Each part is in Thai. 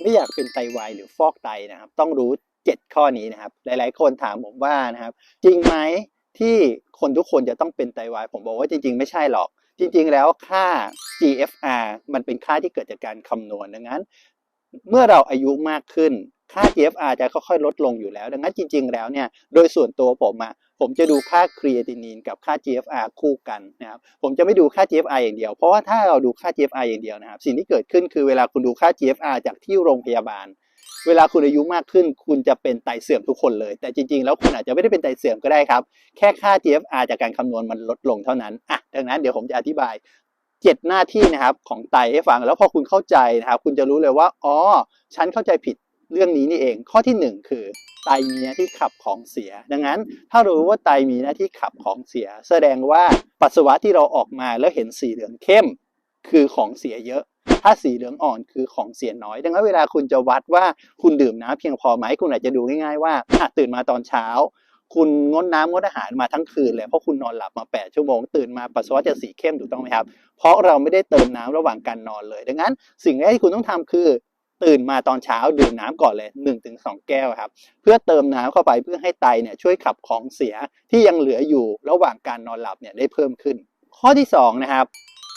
ไม่อยากเป็นไตวายหรือฟอกไตนะครับ ต้องรู้ 7 ข้อนี้นะครับ หลาย ๆ คนถามผมว่านะครับ จริงไหมที่คนทุกคนจะต้องเป็นไตวาย ผมบอกว่าจริง ๆ ไม่ใช่หรอก จริง ๆ แล้วค่า GFR มันเป็นค่าที่เกิดจากการคำนวณดังนั้น เมื่อเราอายุมากขึ้น ค่า GFR จะค่อยๆลดลงอยู่แล้ว ดังนั้นจริง ๆ แล้วเนี่ยโดยส่วนตัวผมอะผมจะดูค่าครีเอตินินกับค่า GFR คู่กันนะครับผมจะไม่ดูค่า GFR อย่างเดียว เพราะว่าถ้าเราดูค่า GFR อย่างเดียวนะครับ สิ่งที่เกิดขึ้นคือเวลาคุณดูค่า GFR จากที่โรงพยาบาล เวลาคุณอายุมากขึ้น คุณจะเป็นไตเสื่อมทุกคนเลย แต่จริง ๆ แล้วคุณอาจจะไม่ได้เป็นไตเสื่อมก็ได้ครับ แค่ค่า GFR จากการคำนวณมันลดลงเท่านั้นอะดังนั้นเดี๋ยวผมจะอธิบายเจ็ดหน้าที่นะครับของไตให้ฟังแล้วพอคุณเข้าใจนะครับคุณจะรู้เลยว่าอ๋อฉันเข้าใจผิด เรื่องนี้นี่เอง ข้อที่หนึ่งคือไตมีหน้าที่ขับของเสีย ดังนั้น ถ้ารู้ว่าไตมีหน้าที่ขับของเสีย แสดงว่าปัสสาวะที่เราออกมาแล้วเห็นสีเหลืองเข้ม คือของเสียเยอะ ถ้าสีเหลืองอ่อนคือของเสียน้อย ดังนั้นเวลาคุณจะวัดว่าคุณดื่มน้ำเพียงพอไหมคุณอาจจะดูง่ายๆว่าตื่นมาตอนเช้า คุณงดน้ำงดอาหารมาทั้งคืนเลยเพราะคุณนอนหลับมา 8 ชั่วโมงตื่นมาปัสสาวะจะสีเข้มถูกต้องไหมครับ เพราะเราไม่ได้เติมน้ำระหว่างการนอนเลย ดังนั้น สิ่งแรกที่คุณต้องทำคือ ตื่นมาตอนเช้าดื่มน้ำก่อนเลย 1-2 แก้วครับ เพื่อเติมน้ำเข้าไปเพื่อให้ไตเนี่ยช่วยขับของเสียที่ยังเหลืออยู่ระหว่างการนอนหลับเนี่ยได้เพิ่มขึ้น ข้อที่ 2 นะครับ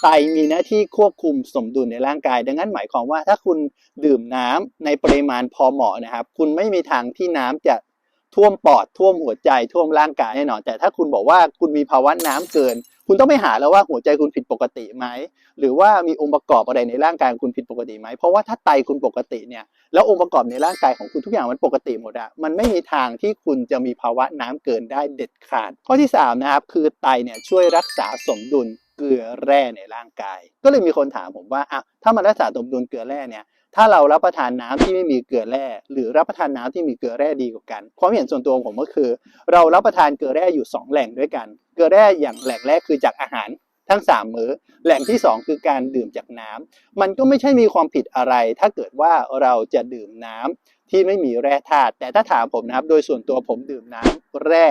ไตมีหน้าที่ควบคุมสมดุลในร่างกาย ดังนั้นหมายความว่าถ้าคุณดื่มน้ำในปริมาณพอเหมาะนะครับ คุณไม่มีทางที่น้ำจะท่วมปอดท่วมหัวใจท่วมร่างกายแน่นอน แต่ถ้าคุณบอกว่าคุณมีภาวะน้ำเกิน คุณต้องไปหาแล้วว่าหัวใจคุณผิดปกติไหมหรือว่ามีองค์ประกอบอะไรในร่างกายของคุณผิดปกติไหมเพราะว่าถ้าไตคุณปกติเนี่ยแล้วองค์ประกอบในร่างกายของคุณทุกอย่างมันปกติหมดอะมันไม่มีทางที่คุณจะมีภาวะน้ำเกินได้เด็ดขาด ข้อที่สามนะครับคือไตเนี่ยช่วยรักษาสมดุลเกลือแร่ในร่างกาย ก็เลยมีคนถามผมว่าอะถ้ามันรักษาสมดุลเกลือแร่เนี่ย ถ้าเรารับประทานน้ำที่ไม่มีเกลือแร่ หรือรับประทานน้ำที่มีเกลือแร่ดีกว่ากัน ความเห็นส่วนตัวของผมก็คือ เรารับประทานเกลือแร่อยู่ 2 แหล่งด้วยกัน เกลือแร่อย่างแหล่งแรกคือจากอาหารทั้ง 3 มื้อ แหล่งที่ 2 คือการดื่มจากน้ำมันก็ไม่ใช่มีความผิดอะไร ถ้าเกิดว่าเราจะดื่มน้ำที่ไม่มีแร่ธาตุแต่ถ้าถามผมนะครับ โดยส่วนตัวผมดื่มน้ำแร่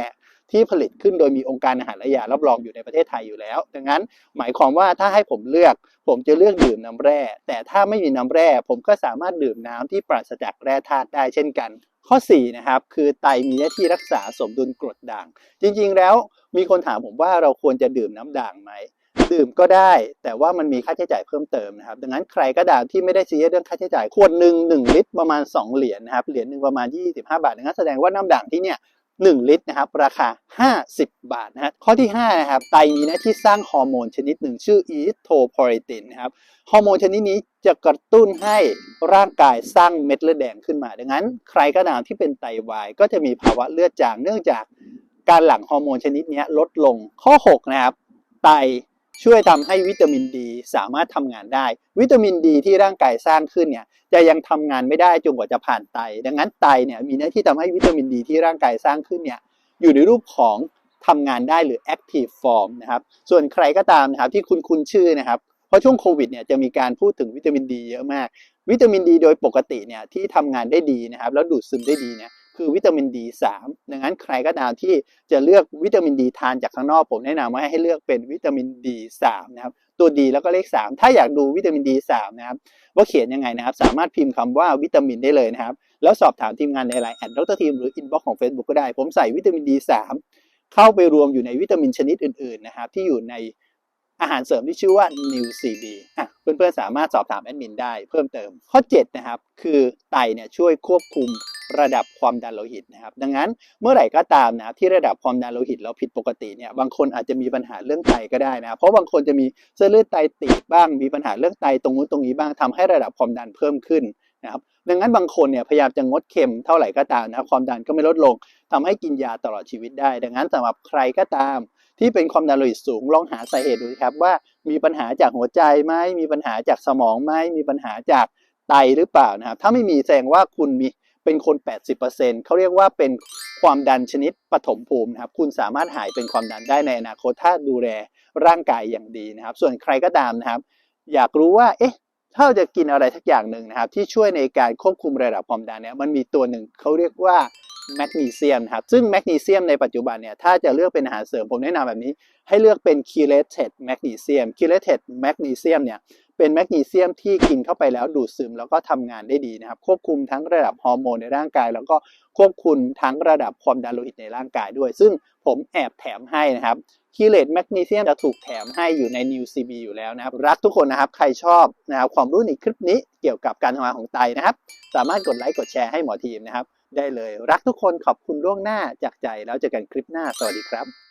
ที่ผลิตขึ้นโดยมีองค์การอาหารและยารับรองอยู่ในประเทศไทยอยู่แล้ว ดังนั้นหมายความว่าถ้าให้ผมเลือก ผมจะเลือกดื่มน้ำแร่ แต่ถ้าไม่มีน้ำแร่ ผมก็สามารถดื่มน้ำที่ปราศจากแร่ธาตุได้เช่นกัน ข้อ4นะครับคือไตมีหน้าที่รักษาสมดุลกรดด่าง จริงๆ แล้วมีคนถามผมว่าเราควรจะดื่มน้ำด่างไหมดื่มก็ได้แต่ว่ามันมีค่าใช้จ่ายเพิ่มเติมนะครับ ดังนั้นใครก็ตามที่ไม่ได้ซีเรียสเรื่องค่าใช้จ่ายขวดหนึ่ง1ลิตรประมาณ 2 เหรียญนะครับเหรียญหนึ่งประมาณ 25 บาทดังนั้นแสดงว่าน้ำด่างที่เนี่ย 1 ลิตรนะครับราคา 50 บาทนะฮะข้อที่5นะครับไตมีหน้าที่สร้างฮอร์โมนชนิดหนึ่งชื่ออีโทโพรตินนะครับฮอร์โมนชนิดนี้จะกระตุ้นให้ร่างกายสร้างเม็ดเลือดแดงขึ้นมา ดังนั้น ใครก็ตามที่เป็นไตวาย ก็จะมีภาวะเลือดจางเนื่องจากการหลั่งฮอร์โมนชนิดนี้ลดลงข้อ 6 นะครับไต ช่วยทำให้วิตามินดีสามารถทำงานได้ วิตามินดีที่ร่างกายสร้างขึ้นเนี่ยจะยังทำงานไม่ได้จนกว่าจะผ่านไต ดังนั้นไตเนี่ยมีหน้าที่ทำให้วิตามินดีที่ร่างกายสร้างขึ้นเนี่ยอยู่ในรูปของทำงานได้หรือ active form นะครับส่วนใครก็ตามนะครับที่คุณคุณชื่อนะครับเพราะช่วงโควิดเนี่ยจะมีการพูดถึงวิตามินดีเยอะมาก วิตามินดีโดยปกติเนี่ยที่ทำงานได้ดีนะครับแล้วดูดซึมได้ดีเนี่ย คือวิตามินดี3ดังนั้นใครก็ตามที่จะเลือกวิตามินดีทานจากข้างนอกผมแนะนำว่าให้เลือกเป็นวิตามินดี3นะครับตัวดีแล้วก็เลข 3 ถ้าอยากดูวิตามินดี3นะครับว่าเขียนยังไงนะครับ สามารถพิมพ์คำว่าวิตามินได้เลยนะครับ แล้วสอบถามทีมงานในไลน์แอดดรทีมหรืออินบ็อกของ Facebook ก็ได้ ผมใส่วิตามินดี3เข้าไปรวมอยู่ในวิตามินชนิดอื่นๆนะครับที่อยู่ในอาหารเสริมที่ชื่อว่า New CB อะเพื่อนๆสามารถสอบถามแอดมินได้เพิ่มเติม ข้อ 7 นะครับ คือไตเนี่ยช่วยควบคุม ระดับความดันโลหิตนะครับ ดังนั้นเมื่อไหร่ก็ตามนะครับที่ระดับความดันโลหิตเราผิดปกติเนี่ยบางคนอาจจะมีปัญหาเรื่องไตก็ได้นะเพราะบางคนจะมีเส้นเลือดไตตีบบ้างมีปัญหาเรื่องไตตรงนู้นตรงนี้บ้างทำให้ระดับความดันเพิ่มขึ้นนะครับดังนั้นบางคนเนี่ยพยายามจะงดเค็มเท่าไหร่ก็ตามนะความดันก็ไม่ลดลงทำให้กินยาตลอดชีวิตได้ ดังนั้นสำหรับใครก็ตาม ที่เป็นความดันโลหิตสูงลองหาสาเหตุดูครับว่ามีปัญหาจากหัวใจไหมมีปัญหาจากสมองไหมมีปัญหาจากไตหรือเปล่านะครับถ้าไม่มีแสดงว่าคุณมี เป็นคน 80%เขาเรียกว่าเป็นความดันชนิดปฐมภูมินะครับ คุณสามารถหายเป็นความดันได้ในอนาคตถ้าดูแลร่างกายอย่างดีนะครับ ส่วนใครก็ตามนะครับ อยากรู้ว่า เอ๊ะถ้าเราจะกินอะไรทักอย่างหนึ่งนะครับ ที่ช่วยในการควบคุมระดับความดันเนี่ยมันมีตัวหนึ่งเขาเรียกว่าแมกนีเซียมครับ ซึ่งแมกนีเซียมในปัจจุบันเนี่ย ถ้าจะเลือกเป็นอาหารเสริมผมแนะนำแบบนี้ ให้เลือกเป็น chelated magnesium chelated magnesium เนี่ย เป็นแมกนีเซียมที่กินเข้าไปแล้วดูดซึมแล้วก็ทำงานได้ดีนะครับ ควบคุมทั้งระดับฮอร์โมนในร่างกาย แล้วก็ควบคุมทั้งระดับความดันโลหิตในร่างกายด้วย ซึ่งผมแอบแถมให้นะครับคีเลตแมกนีเซียมจะถูกแถมให้อยู่ใน New CB อยู่แล้วนะครับ รักทุกคนนะครับ ใครชอบนะครับความรู้ในคลิปนี้เกี่ยวกับการทำงานของไตนะครับ สามารถกดไลค์กดแชร์ให้หมอทีมนะครับ ได้เลยรักทุกคนขอบคุณล่วงหน้าจากใจแล้วเจอกันคลิปหน้าสวัสดีครับ